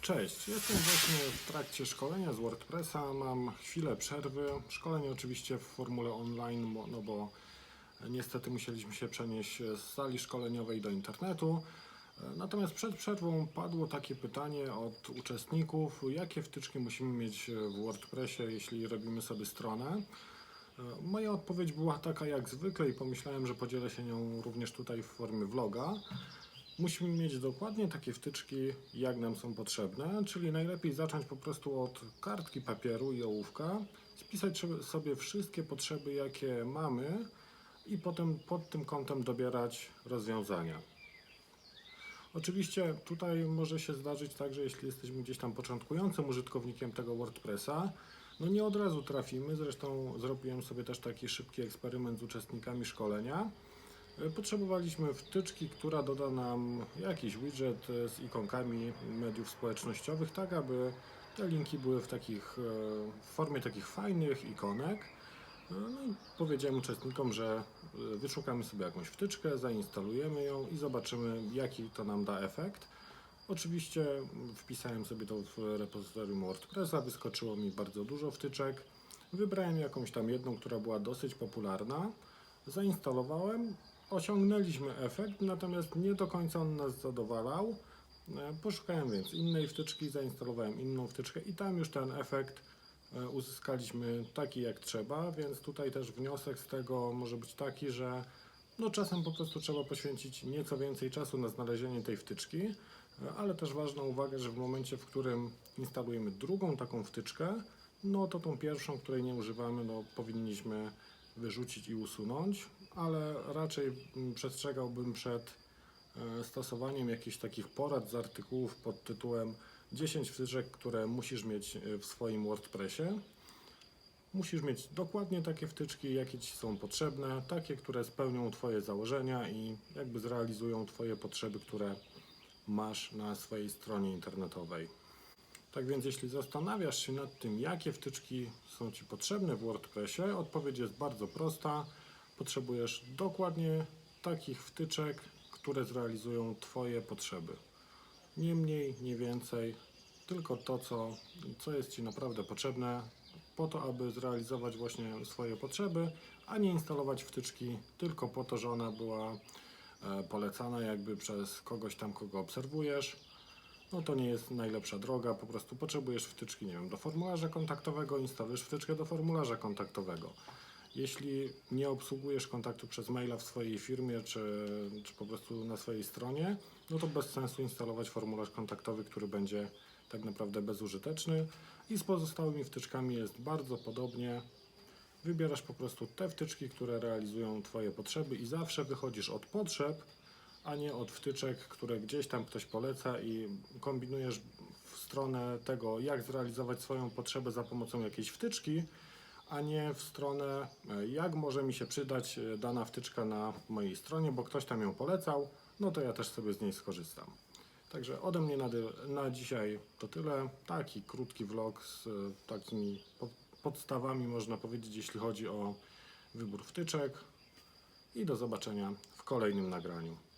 Cześć, jestem właśnie w trakcie szkolenia z WordPressa. Mam chwilę przerwy. Szkolenie oczywiście w formule online, no bo niestety musieliśmy się przenieść z sali szkoleniowej do internetu. Natomiast przed przerwą padło takie pytanie od uczestników, jakie wtyczki musimy mieć w WordPressie, jeśli robimy sobie stronę. Moja odpowiedź była taka jak zwykle i pomyślałem, że podzielę się nią również tutaj w formie vloga. Musimy mieć dokładnie takie wtyczki, jak nam są potrzebne, czyli najlepiej zacząć po prostu od kartki papieru i ołówka, spisać sobie- wszystkie potrzeby, jakie mamy i potem pod tym kątem dobierać rozwiązania. Oczywiście tutaj może się zdarzyć tak, że jeśli jesteśmy gdzieś tam początkującym użytkownikiem tego WordPressa, no nie od razu trafimy. Zresztą zrobiłem sobie też taki szybki eksperyment z uczestnikami szkolenia. Potrzebowaliśmy wtyczki, która doda nam jakiś widget e, z ikonkami mediów społecznościowych, tak aby te linki były w takich e, w formie takich fajnych ikonek. E, No i powiedziałem uczestnikom, że wyszukamy sobie jakąś wtyczkę, zainstalujemy ją i zobaczymy, jaki to nam da efekt. Oczywiście wpisałem sobie to w repozytorium WordPressa, wyskoczyło mi bardzo dużo wtyczek. Wybrałem jakąś tam jedną, która była dosyć popularna. Zainstalowałem, osiągnęliśmy efekt, natomiast nie do końca on nas zadowalał. E, Poszukałem więc innej wtyczki, zainstalowałem inną wtyczkę i tam już ten efekt e, uzyskaliśmy taki jak trzeba, więc tutaj też wniosek z tego może być taki, że no czasem po prostu trzeba poświęcić nieco więcej czasu na znalezienie tej wtyczki, e, ale też ważna uwaga, że w momencie, w którym instalujemy drugą taką wtyczkę, no to tą pierwszą, której nie używamy, no powinniśmy wyrzucić i usunąć, ale raczej mm, przestrzegałbym przed e, stosowaniem jakichś takich porad z artykułów pod tytułem 10 wtyczek, które musisz mieć e, w swoim WordPressie. Musisz mieć dokładnie takie wtyczki, jakie Ci są potrzebne, takie, które spełnią Twoje założenia i jakby zrealizują Twoje potrzeby, które masz na swojej stronie internetowej. Tak więc, jeśli zastanawiasz się nad tym, jakie wtyczki są Ci potrzebne w WordPressie, odpowiedź jest bardzo prosta. Potrzebujesz dokładnie takich wtyczek, które zrealizują Twoje potrzeby. Nie mniej, nie więcej, tylko to, co, co jest Ci naprawdę potrzebne, po to, aby zrealizować właśnie swoje potrzeby, a nie instalować wtyczki tylko po to, że ona była e, polecana jakby przez kogoś tam, kogo obserwujesz no to nie jest najlepsza droga, po prostu potrzebujesz wtyczki, nie wiem, do formularza kontaktowego, instalujesz wtyczkę do formularza kontaktowego. Jeśli nie obsługujesz kontaktu przez maila w swojej firmie, czy, czy po prostu na swojej stronie, no to bez sensu instalować formularz kontaktowy, który będzie tak naprawdę bezużyteczny. I z pozostałymi wtyczkami jest bardzo podobnie. Wybierasz po prostu te wtyczki, które realizują Twoje potrzeby i zawsze wychodzisz od potrzeb, a nie od wtyczek, które gdzieś tam ktoś poleca i kombinujesz w stronę tego, jak zrealizować swoją potrzebę za pomocą jakiejś wtyczki, a nie w stronę, e, jak może mi się przydać e, dana wtyczka na mojej stronie, bo ktoś tam ją polecał, no to ja też sobie z niej skorzystam. Także ode mnie na, na dzisiaj to tyle. Taki krótki vlog z e, takimi po- podstawami, można powiedzieć, jeśli chodzi o wybór wtyczek. I do zobaczenia w kolejnym nagraniu.